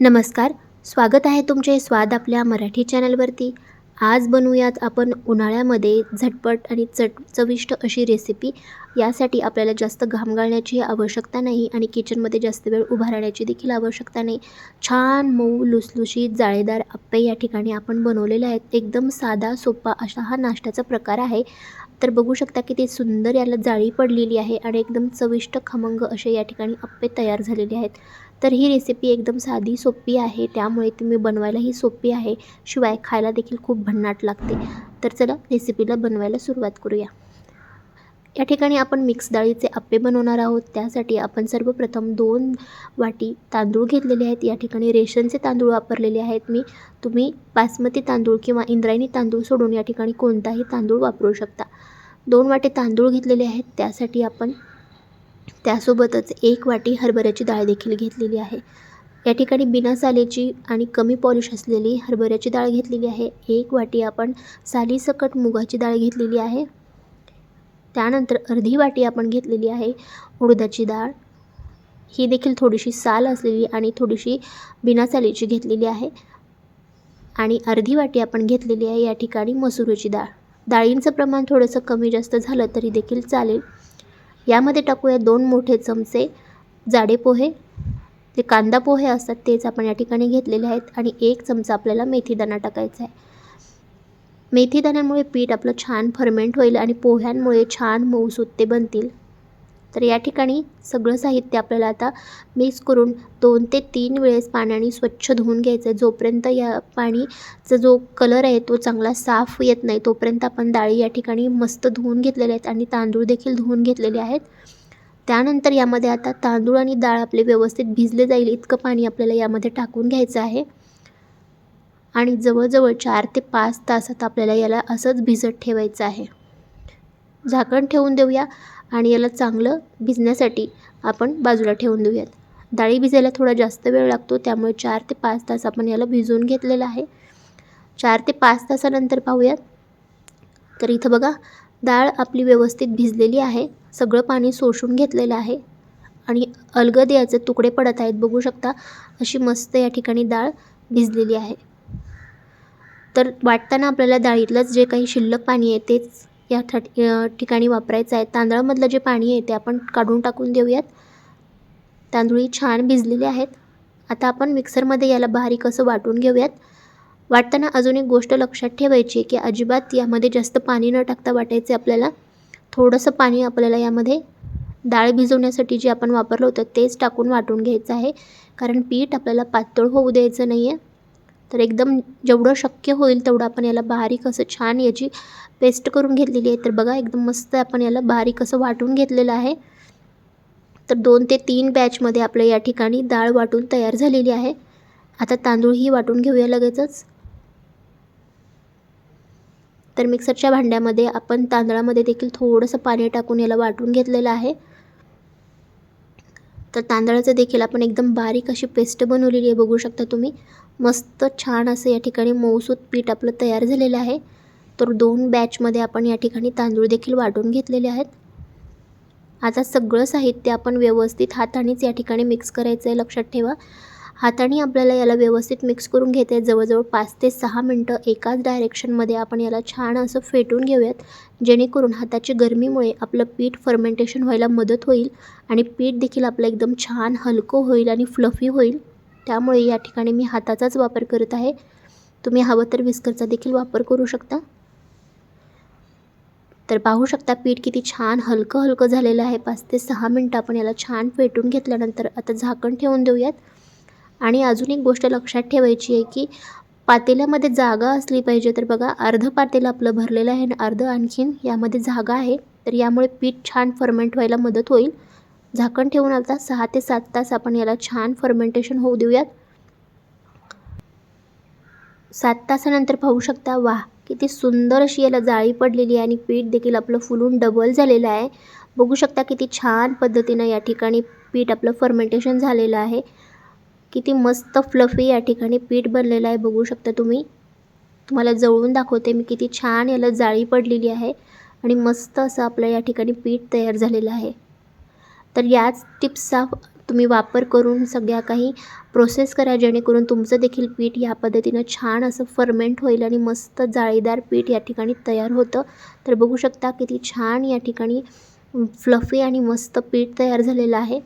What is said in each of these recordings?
नमस्कार स्वागत आहे तुमचे स्वाद आपल्या मराठी चॅनलवरती. आज बनवूयात आपण उन्हाळ्यामध्ये झटपट आणि चट चविष्ट अशी रेसिपी यासाठी आपल्याला जास्त घाम गाळण्याची आवश्यकता नाही आणि किचनमध्ये जास्त वेळ उभा राहण्याची देखील आवश्यकता नाही. छान मऊ लुसलुशीत जाळेदार आप्पे या ठिकाणी आपण बनवलेले आहेत. एकदम साधा सोपा असा हा नाश्त्याचा प्रकार आहे. तर बघू शकता किती सुंदर याला जाळी पडलेली आहे आणि एकदम चविष्ट खमंग असे या ठिकाणी आप्पे तयार झालेले आहेत. तर ही रेसिपी एकदम साधी सोपी आहे. त्यामुळे तुम्ही बनवायलाही सोपी आहे. शिवाय खायला देखील खूप भन्नाट लागते. तर चला रेसिपीला बनवायला सुरुवात करूया. या ठिकाणी आपण मिक्स डाळीचे आप्पे बनवणार आहोत. त्यासाठी आपण सर्वप्रथम दोन वाटी तांदूळ घेतलेले आहेत. या ठिकाणी रेशनचे तांदूळ वापरलेले आहेत मी. तुम्ही बासमती तांदूळ किंवा इंद्रायणी तांदूळ सोडून या ठिकाणी कोणताही तांदूळ वापरू शकता. दोन वाटे तांदूळ घेतलेले आहेत. त्यासाठी आपण त्यासोबतच एक वाटी हरभऱ्याची डाळ देखील घेतलेली आहे. या ठिकाणी बिना सालेची आणि कमी पॉलिश असलेली हरभऱ्याची डाळ घेतलेली आहे. एक वाटी आपण सालीसकट मुगाची डाळ घेतलेली आहे. त्यानंतर अर्धी वाटी आपण घेतलेली आहे उडदाची डाळ. ही देखील थोडीशी साल असलेली आणि थोडीशी बिना सालीची घेतलेली आहे. आणि अर्धी वाटी आपण घेतलेली आहे या ठिकाणी मसुरीची डाळ. डाळींचं प्रमाण थोडंसं कमी जास्त झालं तरी देखील चालेल. यामध्ये टाकूया दोन मोठे चमचे जाडे पोहे. जे कांदा पोहे असतात तेच आपण या ठिकाणी घेतलेले आहेत. आणि एक चमचा आपल्याला मेथीदाणा टाकायचा आहे. मेथीदाण्यामुळे पीठ आपलं छान फर्मेंट होईल आणि पोह्यांमुळे छान मऊसूत ते बनतील. तर या ठिकाणी सगळं साहित्य आपल्याला आता मिक्स करून दोन ते तीन वेळेस पाण्याने स्वच्छ धुवून घ्यायचं आहे जोपर्यंत या पाणीचा जो कलर आहे तो चांगला साफ येत नाही तोपर्यंत आपण डाळी या ठिकाणी मस्त धुवून घेतलेल्या आहेत आणि तांदूळ देखील धुवून घेतलेले आहेत. त्यानंतर यामध्ये आता तांदूळ आणि डाळ आपले व्यवस्थित भिजले जाईल इतकं पाणी आपल्याला यामध्ये टाकून घ्यायचं आहे. आणि जवळजवळ चार ते पाच तासात आपल्याला याला असंच भिजत ठेवायचं आहे. झाकण ठेवून देऊया. आणि याला चांगलं भिजण्यासाठी आपण बाजूला ठेवून देऊयात. डाळी भिजायला थोडा जास्त वेळ लागतो त्यामुळे चार ते पाच तास आपण याला भिजवून घेतलेलं आहे. चार ते पाच तासानंतर पाहूयात. तर इथं बघा डाळ आपली व्यवस्थित भिजलेली आहे. सगळं पाणी सोशून घेतलेलं आहे. आणि अलगद याचे तुकडे पडत आहेत बघू शकता अशी मस्त या ठिकाणी डाळ भिजलेली आहे. तर वाटताना आपल्याला डाळीतलंच जे काही शिल्लक पाणी आहे तेच या ठिकाणी वापरायचं आहे. तांदळामधलं जे पाणी आहे ते आपण काढून टाकून देऊयात. तांदूळी छान भिजलेले आहेत. आता आपण मिक्सरमध्ये याला बारीक असं वाटून घेऊयात. वाटताना अजून एक गोष्ट लक्षात ठेवायची की अजिबात यामध्ये जास्त पाणी न टाकता वाटायचे आपल्याला. थोडंसं पाणी आपल्याला यामध्ये डाळ भिजवण्यासाठी जे आपण वापरलं होतं तेच टाकून वाटून घ्यायचं आहे. कारण पीठ आपल्याला पातळ होऊ द्यायचं नाही आहे तर एकदम जेवढं शक्य होईल तेवढं आपण याला बारीक असं छान याची पेस्ट करून घेतलेली आहे. तर बघा एकदम मस्त आपण याला बारीक असं वाटून घेतलेलं आहे. तर दोन ते तीन बॅचमध्ये आपलं या ठिकाणी डाळ वाटून तयार झालेली आहे. आता तांदूळही वाटून घेऊया लगेचच. तर मिक्सरच्या भांड्यामध्ये आपण तांदळामध्ये देखील थोडंसं पाणी टाकून याला वाटून घेतलेलं आहे. तर तांदळाचं देखील आपण एकदम बारीक अशी पेस्ट बनवलेली आहे बघू शकता तुम्ही. मस्त छान असं या ठिकाणी मऊसूत पीठ आपलं तयार झालेलं आहे. तर दोन बॅचमध्ये आपण या ठिकाणी तांदूळ देखील वाटून घेतलेले आहेत. आता सगळं साहित्य आपण व्यवस्थित हातानेच या ठिकाणी मिक्स करायचं आहे लक्षात ठेवा. हाताने आपल्याला याला व्यवस्थित मिक्स करून घेते आहे जवळजवळ पाच ते सहा मिनटं एकाच डायरेक्शनमध्ये आपण याला छान असं फेटून घेऊयात. जेणेकरून हाताची गरमीमुळे आपलं पीठ फर्मेंटेशन व्हायला मदत होईल आणि पीठ देखील आपलं एकदम छान हलकं होईल आणि फ्लफी होईल. त्यामुळे या ठिकाणी मी हाताचाच वापर करत आहे. तुम्ही हवं तर विस्करचा देखील वापर करू शकता. तर पाहू शकता पीठ किती छान हलकं हलकं झालेलं आहे. पाच ते सहा मिनटं आपण याला छान फेटून घेतल्यानंतर आता झाकण ठेवून देऊयात. आणि अजून एक गोष्ट लक्षात ठेवायची आहे की पातेल्यामध्ये जागा असली पाहिजे तर बघा अर्धं पातेलं आपलं भरलेलं आहे आणि अर्धं आणखीन यामध्ये जागा आहे. तर यामुळे पीठ छान फर्मेंट व्हायला मदत होईल. झाकण ठेवून आता सहा ते सात तास आपण याला छान फर्मेंटेशन होऊ देऊयात. सात तासानंतर पाहू शकता वा किती सुंदर अशी याला जाळी पडलेली आहे आणि पीठ देखील आपलं फुलून डबल झालेलं आहे. बघू शकता किती छान पद्धतीनं या ठिकाणी पीठ आपलं फर्मेंटेशन झालेलं आहे. किती मस्त फ्लफी या ठिकाणी पीठ बनलेलं आहे बघू शकता तुम्ही. तुम्हाला जवळून दाखवते मी किती छान याला जाळी पडलेली आहे आणि मस्त असं आपलं या ठिकाणी पीठ तयार झालेलं आहे. तर याच टिप्सचा तुम्ही वापर करून सगळ्या काही प्रोसेस करा जेणेकरून तुमचं देखील पीठ या पद्धतीनं छान असं फर्मेंट होईल आणि मस्त जाळीदार पीठ या ठिकाणी तयार होतं. तर बघू शकता किती छान या ठिकाणी फ्लफी आणि मस्त पीठ तयार झालेलं आहे.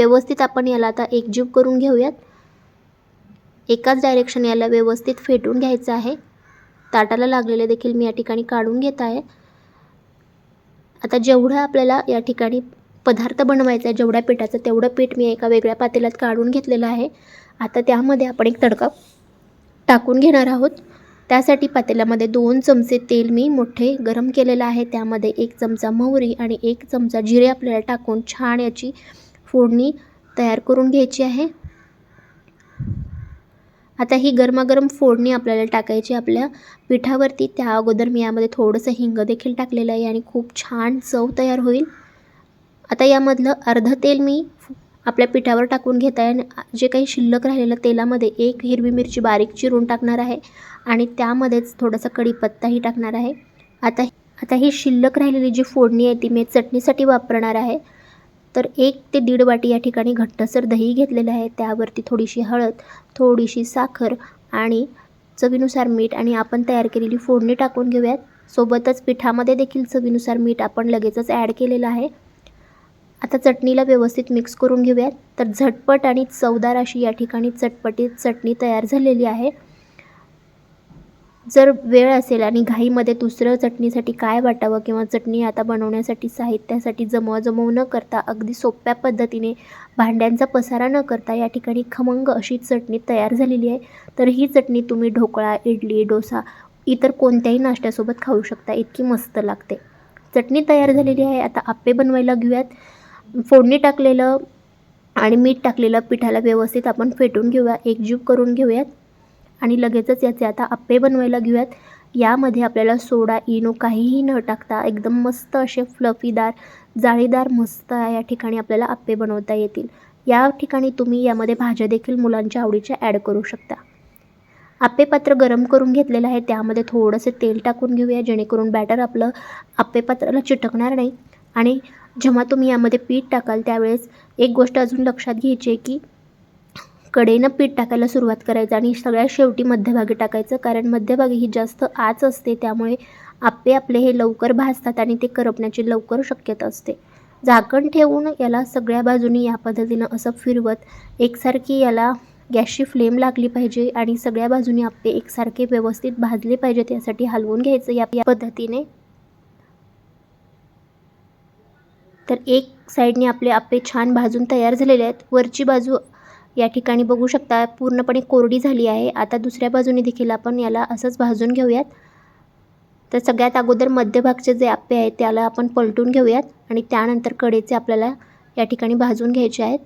व्यवस्थित आपण याला आता एकजीव करून घेऊयात. एकाच डायरेक्शन याला व्यवस्थित फेटून घ्यायचं आहे. ताटाला लागलेले देखील मी या ठिकाणी काढून घेत आहे. आता जेवढं आपल्याला या ठिकाणी पदार्थ बनवायचा आहे जेवढ्या पिठाचं तेवढं पीठ मी एका वेगळ्या पातेल्यात काढून घेतलेलं आहे. आता त्यामध्ये आपण एक तडका टाकून घेणार आहोत. त्यासाठी पातेल्यामध्ये दोन चमचे तेल मी मोठे गरम केलेलं आहे. त्यामध्ये एक चमचा मोहरी आणि एक चमचा जिरे आपल्याला टाकून छान याची फोडणी तयार करून घ्यायची आहे. आता ही गरमागरम फोडणी आपल्याला टाकायची आपल्या पिठावरती त्या अगोदर मी यामध्ये थोडंसं हिंग देखील टाकलेलं आहे आणि खूप छान चव तयार होईल. आता यामधलं अर्धं तेल मी आपल्या पिठावर टाकून घेत आहे आणि जे काही शिल्लक राहिलेलं तेलामध्ये एक हिरवी मिरची बारीक चिरून टाकणार आहे आणि त्यामध्येच थोडासा कढीपत्ताही टाकणार आहे. आता आता ही शिल्लक राहिलेली जी फोडणी आहे ती मी चटणीसाठी वापरणार आहे. तर एक ते दीड वाटी या ठिकाणी घट्टसर दही घेतलेलं आहे. त्यावरती थोडीशी हळद थोडीशी साखर आणि चवीनुसार मीठ आणि आपण तयार केलेली फोडणी टाकून घेऊयात. सोबतच पिठामध्ये देखील चवीनुसार मीठ आपण लगेचच ॲड केलेलं आहे. आता चटणीला व्यवस्थित मिक्स करून घेऊयात. तर झटपट आणि चवदार अशी या ठिकाणी चटपटीत चटणी तयार झालेली आहे. जर वेळ असेल आणि घाईमध्ये दुसरं चटणीसाठी काय वाटावं किंवा चटणी आता बनवण्यासाठी साहित्यासाठी जमवाजमव न करता अगदी सोप्या पद्धतीने भांड्यांचा पसारा न करता या ठिकाणी खमंग अशी चटणी तयार झालेली आहे. तर ही चटणी तुम्ही ढोकळा इडली डोसा इतर कोणत्याही नाश्त्यासोबत खाऊ शकता. इतकी मस्त लागते. चटणी तयार झालेली आहे. आता आप्पे बनवायला घेऊयात. फोडणी टाकलेलं आणि मीठ टाकलेलं पिठाला व्यवस्थित आपण फेटून घेऊया. एकजीव करून घेऊयात. आणि लगेचच याचे आता आप्पे बनवायला घेऊयात. यामध्ये आपल्याला सोडा इनो काहीही न टाकता एकदम मस्त असे फ्लफीदार जाळीदार मस्त या ठिकाणी आपल्याला आप्पे बनवता येतील. या ठिकाणी तुम्ही यामध्ये भाज्या देखील मुलांच्या आवडीच्या ॲड करू शकता. आप्पे पात्र गरम करून घेतलेलं आहे. त्यामध्ये थोडंसं तेल टाकून घेऊया जेणेकरून बॅटर आपलं आप्पे पात्राला चिटकणार नाही. आणि जेव्हा तुम्ही यामध्ये पीठ टाकाल त्यावेळेस एक गोष्ट अजून लक्षात घ्यायची आहे की कडेनं पीठ टाकायला सुरुवात करायचं आणि सगळ्यात शेवटी मध्यभागी टाकायचं कारण मध्यभागी ही जास्त आच असते त्यामुळे आप्पे आपले हे लवकर भाजतात आणि ते करपण्याची लवकर शक्यता असते. झाकण ठेवून याला सगळ्या बाजूनी या पद्धतीनं असं फिरवत एकसारखी याला गॅसची फ्लेम लागली पाहिजे आणि सगळ्या बाजूनी आप्पे एकसारखे व्यवस्थित भाजले पाहिजेत यासाठी हलवून घ्यायचं या या पद्धतीने. तर एक साईडने आपले आप्पे छान भाजून तयार झालेले आहेत. वरची बाजू या ठिकाणी बघू शकता पूर्णपणे कोरडी झाली आहे. आता दुसऱ्या बाजूने देखील आपण याला असंच भाजून घेऊयात. तर सगळ्यात अगोदर मध्यभागचे जे आप्पे आहेत त्याला आपण पलटून घेऊयात आणि त्यानंतर कडेचे आपल्याला या ठिकाणी भाजून घ्यायचे आहेत.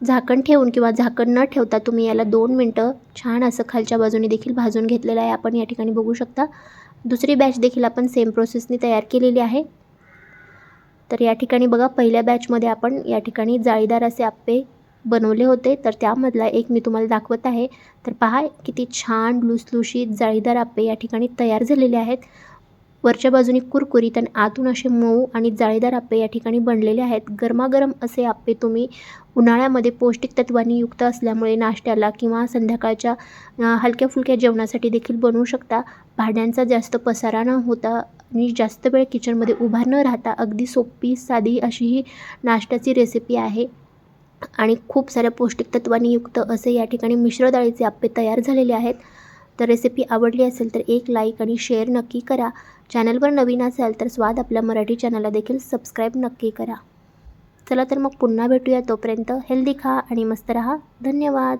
झाकण ठेवून किंवा झाकण न ठेवता तुम्ही याला दोन मिनटं छान असं खालच्या बाजूने देखील भाजून घेतलेलं आहे. आपण या ठिकाणी बघू शकता. दुसरी बॅच देखील आपण सेम प्रोसेसने तयार केलेली आहे. तर या ठिकाणी बघा पहिल्या बॅचमध्ये आपण या ठिकाणी जाळीदार असे आप्पे बनवले होते तर त्यामधला एक मी तुम्हाला दाखवत आहे. तर पहा किती छान लुसलुशीत जाळीदार आप्पे या ठिकाणी तयार झालेले आहेत. वरच्या बाजूने कुरकुरीत आणि आतून असे मऊ आणि जाळीदार आप्पे या ठिकाणी बनलेले आहेत. गरमागरम असे आप्पे तुम्ही उन्हाळ्यामध्ये पौष्टिक तत्वांनी युक्त असल्यामुळे नाश्त्याला किंवा संध्याकाळच्या हलक्या फुलक्या जेवणासाठी देखील बनवू शकता. भाड्यांचा जास्त पसारा न होता आणि जास्त वेळ किचनमध्ये उभा न राहता अगदी सोपी साधी अशी ही नाश्त्याची रेसिपी आहे. आणि खूप साऱ्या पौष्टिक तत्वांनी युक्त असे या ठिकाणी मिश्र डाळीचे आप्पे तयार झालेले आहेत. तर रेसिपी आवडली असेल तर एक लाईक आणि शेअर नक्की करा. चॅनलवर नवीन असाल तर स्वाद आपल्या मराठी चॅनलला देखील सबस्क्राईब नक्की करा. चला तर मग पुन्हा भेटूया तोपर्यंत हेल्दी खा आणि मस्त रहा. धन्यवाद.